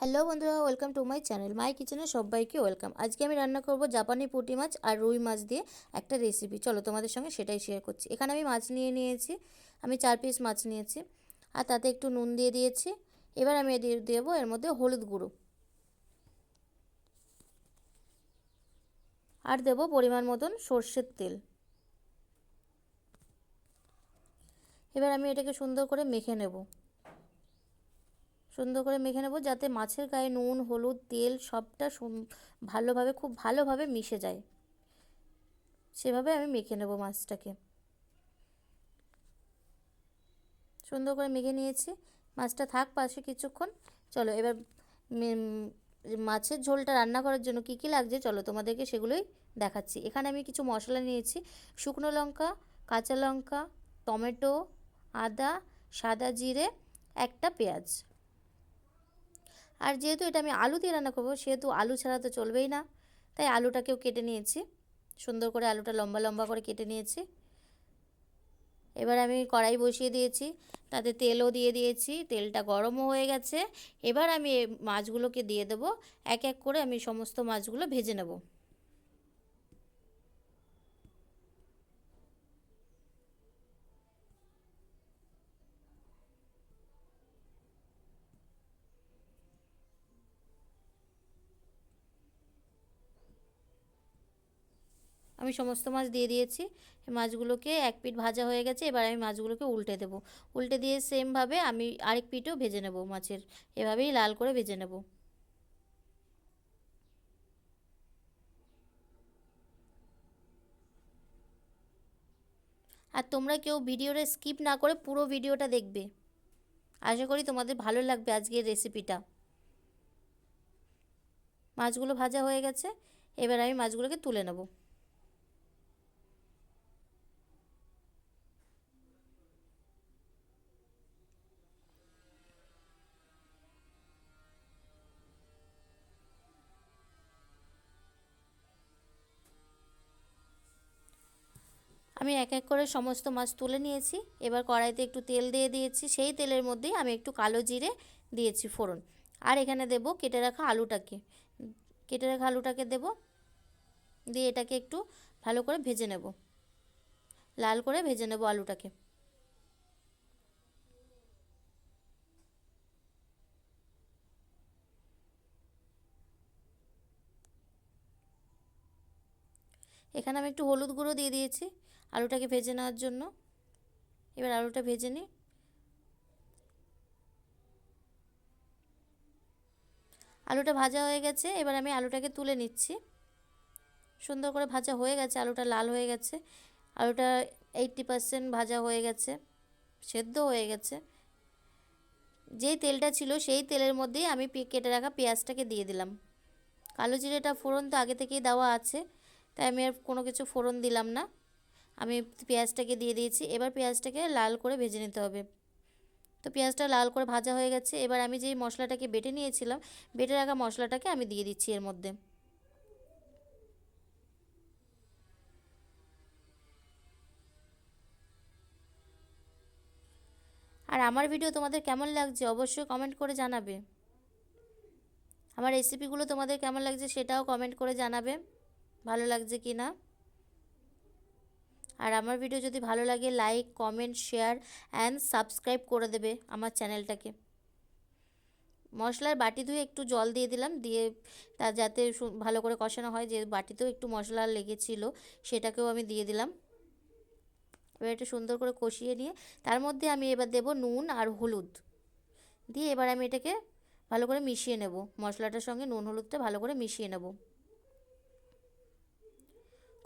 Hello বন্ধুরা welcome to my channel my কিচেনে সবাইকে ওয়েলকাম আজকে আমি রান্না করব জাপানি পুঁটি মাছ আর রুই মাছ দিয়ে একটা রেসিপি চলো তোমাদের সঙ্গে সেটাই শেয়ার করছি। এখানে আমি মাছ নিয়ে নিয়েছি, আমি চার পিস মাছ নিয়েছি, আর তাতে একটু নুন দিয়ে দিয়েছি। এবার আমি দিয়ে দেবো এর মধ্যে হলুদ গুঁড়ো। আর দেবো পরিমাণ মতন সর্ষের তেল। এবার আমি এটাকে সুন্দর করে মেখে নেব। সুন্দর করে মেখে নেব যাতে মাছের গায়ে নুন, হলুদ, তেল সবটা ভালোভাবে, খুব ভালোভাবে মিশে যায়। সেভাবে আমি মেখে নেব মাছটাকে। সুন্দর করে মেখে নিয়েছি। মাছটা থাক পাশে কিছুক্ষণ। চলো এবার মাছের ঝোলটা রান্না করার জন্য কী কী লাগছে চলো তোমাদেরকে সেগুলোই দেখাচ্ছি। এখানে আমি কিছু মশলা নিয়েছি। শুকনো লঙ্কা, কাঁচা লঙ্কা, টমেটো, আদা, সাদা জিরে, একটা পেঁয়াজ। আর যেহেতু এটা আমি আলু দিয়ে রান্না করব, সেহেতু আলু ছাড়া তো চলবেই না। তাই আলুটাকেও কেটে নিয়েছি। সুন্দর করে আলুটা লম্বা লম্বা করে কেটে নিয়েছি। এবার আমি কড়াই বসিয়ে দিয়েছি, তাতে তেলও দিয়ে দিয়েছি, তেলটা গরমও হয়ে গেছে। এবার আমি মাছগুলোকে দিয়ে দেবো, এক এক করে আমি সমস্ত মাছগুলো ভেজে নেব। আমি সমস্ত মাছ দিয়ে দিয়েছি। মাছগুলোকে এক পিঠ ভাজা হয়ে গেছে, এবার আমি মাছগুলোকে উল্টে দেব। উল্টে দিয়ে সেমভাবে আমি আরেক পিঠও ভেজে নেব মাছের। এভাবেই লাল করে ভেজে নেব। আর তোমরা কেউ ভিডিওটা স্কিপ না করে পুরো ভিডিওটা দেখবে। আশা করি তোমাদের ভালো লাগবে আজকের রেসিপিটা মাছগুলো ভাজা হয়ে গেছে, এবার আমি মাছগুলোকে তুলে নেব। আমি এক এক করে সমস্ত মাছ তুলে নিয়েছি। এবার কড়াইতে একটু তেল দিয়ে দিয়েছি। সেই তেলের মধ্যেই আমি একটু কালো জিরে দিয়েছি ফোড়ন। আর এখানে দেব কেটে রাখা আলুটাকে। কেটে রাখা আলুটাকে দেব। দিয়ে এটাকে একটু ভালো করে ভেজে নেব। লাল করে ভেজে নেব আলুটাকে। এখানে আমি একটু হলুদ গুঁড়ো দিয়ে দিয়েছি। আলুটাকে ভেজে নেওয়ার জন্য। এবার আলুটা ভেজে নিই। আলুটা ভাজা হয়ে গেছে, এবার আমি আলুটাকে তুলে নিচ্ছি। সুন্দর করে ভাজা হয়ে গেছে, আলুটা লাল হয়ে গেছে। আলুটা এইটটি পারসেন্ট ভাজা হয়ে গেছে, সেদ্ধ হয়ে গেছে। যেই তেলটা ছিল, সেই তেলের মধ্যেই আমি কেটে রাখা পেঁয়াজটাকে দিয়ে দিলাম। কালো জিরেটা ফোড়ন তো আগে থেকেই দেওয়া আছে, তাই আমি আর কোনো কিছু ফোড়ন দিলাম না। আমি পেঁয়াজটাকে দিয়ে দিয়েছি, এবার পেঁয়াজটাকে লাল করে ভেজে নিতে হবে। তো পেঁয়াজটা লাল করে ভাজা হয়ে গেছে, এবার আমি যেই মশলাটাকে বেটে নিয়েছিলাম, বেটে রাখা মশলাটাকে আমি দিয়ে দিচ্ছি এর মধ্যে। আর আমার ভিডিও তোমাদের কেমন লাগছে অবশ্যই কমেন্ট করে জানাবে। আমার রেসিপিগুলো তোমাদের কেমন লাগছে সেটাও কমেন্ট করে জানাবে, ভালো লাগছে কি না আর আমার ভিডিও যদি ভালো লাগে like comment share and subscribe করে দেবে আমার চ্যানেলটাকে মশলার বাটি ধুয়ে একটু জল দিয়ে দিলাম, দিয়ে তা যাতে ভালো করে কষানো হয়, যে বাটিতেও একটু মশলা লেগেছিল, সেটাকেও আমি দিয়ে দিলাম। এবার একটু সুন্দর করে কষিয়ে নিয়ে, তার মধ্যে আমি এবার দেব নুন আর হলুদ। দিয়ে এবার আমি এটাকে ভালো করে মিশিয়ে নেব। মশলাটার সঙ্গে নুন, হলুদটা ভালো করে মিশিয়ে নেব।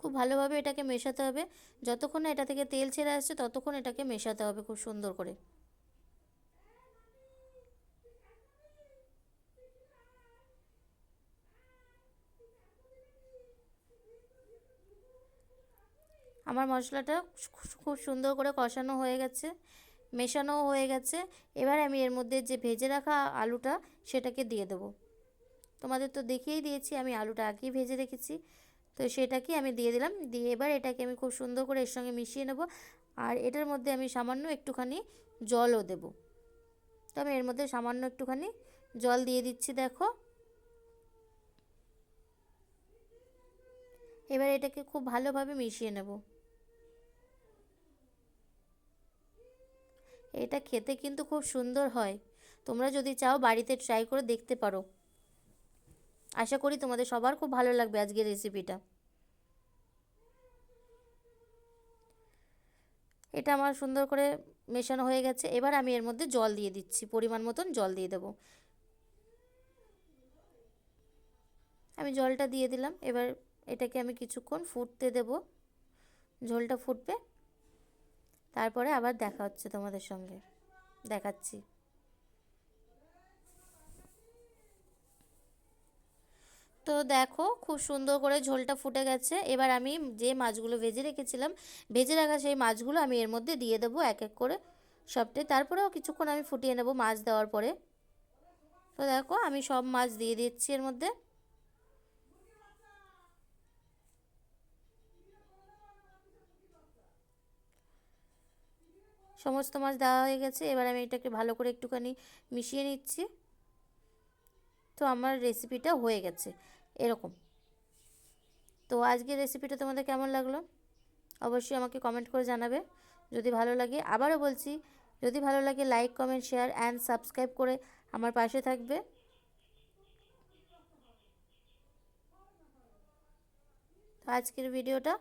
খুব ভালোভাবে এটাকে মেশাতে হবে। যতক্ষণ না এটা থেকে তেল ছেড়ে আসছে, ততক্ষণ এটাকে মেশাতে হবে খুব সুন্দর করে। আমার মশলাটা খুব সুন্দর করে কষানো হয়ে গেছে, মেশানোও হয়ে গেছে। এবার আমি এর মধ্যে যে ভেজে রাখা আলুটা, সেটাকে দিয়ে দেবো। তোমাদের তো দেখিয়েই দিয়েছি, আমি আলুটা আগেই ভেজে রেখেছি। তো সেটাকে আমি দিয়ে দিলাম। দিয়ে এবার এটাকে আমি খুব সুন্দর করে এর সঙ্গে মিশিয়ে নেব। আর এটার মধ্যে আমি সামান্য একটুখানি জলও দেব। তো আমি এর মধ্যে সামান্য একটুখানি জল দিয়ে দিচ্ছি, দেখো। এবার এটাকে খুব ভালোভাবে মিশিয়ে নেব। এটা খেতে কিন্তু খুব সুন্দর হয়। তোমরা যদি চাও বাড়িতে ট্রাই করে দেখতে পারো। আশা করি তোমাদের সবার খুব ভালো লাগবে আজকের রেসিপিটা এটা আমার সুন্দর করে মেশানো হয়ে গেছে। এবার আমি এর মধ্যে জল দিয়ে দিচ্ছি, পরিমাণ মতন জল দিয়ে দেবো। আমি জলটা দিয়ে দিলাম, এবার এটাকে আমি কিছুক্ষণ ফুটতে দেব। ঝোলটা ফুটবে, তারপরে আবার দেখা হচ্ছে তোমাদের সঙ্গে, দেখাচ্ছি। তো দেখো খুব সুন্দর করে ঝোলটা ফুটে গেছে। এবার আমি যে মাছগুলো ভেজে রেখেছিলাম, ভেজে রাখা সেই মাছগুলো আমি এর মধ্যে দিয়ে দেবো এক এক করে সবটাই তারপরেও কিছুক্ষণ আমি ফুটিয়ে নেব মাছ দেওয়ার পরে। তো দেখো আমি সব মাছ দিয়ে দিচ্ছি এর মধ্যে। সমস্ত মাছ দেওয়া হয়ে গেছে। এবার আমি এটাকে ভালো করে একটুখানি মিশিয়ে নিচ্ছি। তো আমার রেসিপিটা হয়ে গেছে, এরকম। তো আজকের রেসিপিটা তোমাদের কেমন লাগল? অবশ্যই আমাকে কমেন্ট করে জানাবে। যদি ভালো লাগে, আবারও বলছি, যদি ভালো লাগে like comment share and subscribe করে আমার পাশে থাকবে। তো আজকের ভিডিওটা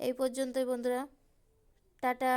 এই পর্যন্তই বন্ধুরা। টাটা।